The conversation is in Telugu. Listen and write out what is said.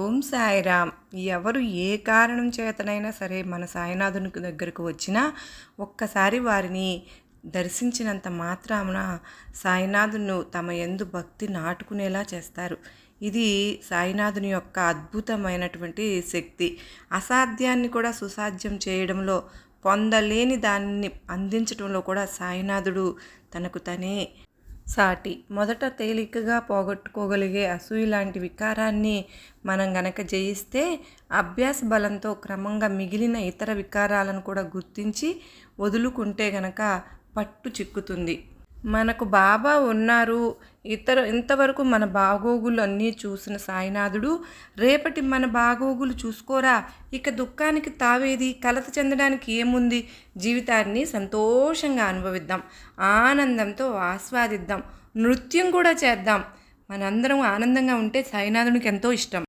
ఓం సాయిరామ్. ఎవరు ఏ కారణం చేతనైనా సరే మన సాయినాథుని దగ్గరకు వచ్చినా ఒక్కసారి వారిని దర్శించినంత మాత్రాన సాయినాథును తమ ఎందు భక్తి నాటుకునేలా చేస్తారు. ఇది సాయినాథుని యొక్క అద్భుతమైనటువంటి శక్తి. అసాధ్యాన్ని కూడా సుసాధ్యం చేయడంలో పొందలేని దాన్ని అందించడంలో కూడా సాయినాథుడు తనకు తనే సాటి. మొదట తేలికగా పోగొట్టుకోగలిగే అసూయ లాంటి వికారాన్ని మనం గనక జయిస్తే అభ్యాస బలంతో క్రమంగా మిగిలిన ఇతర వికారాలను కూడా గుర్తించి వదులుకుంటే గనక పట్టు చిక్కుతుంది. మనకు బాబా ఉన్నారు. ఇతర ఇంతవరకు మన బాగోగులు అన్నీ చూసిన సాయినాథుడు రేపటి మన బాగోగులు చూసుకోరా? ఇక దుఃఖానికి తావేది? కలత చెందడానికి ఏముంది? జీవితాన్ని సంతోషంగా అనుభవిద్దాం. ఆనందంతో ఆస్వాదిద్దాం. నృత్యం కూడా చేద్దాం. మనందరం ఆనందంగా ఉంటే సాయినాథునికి ఎంతో ఇష్టం.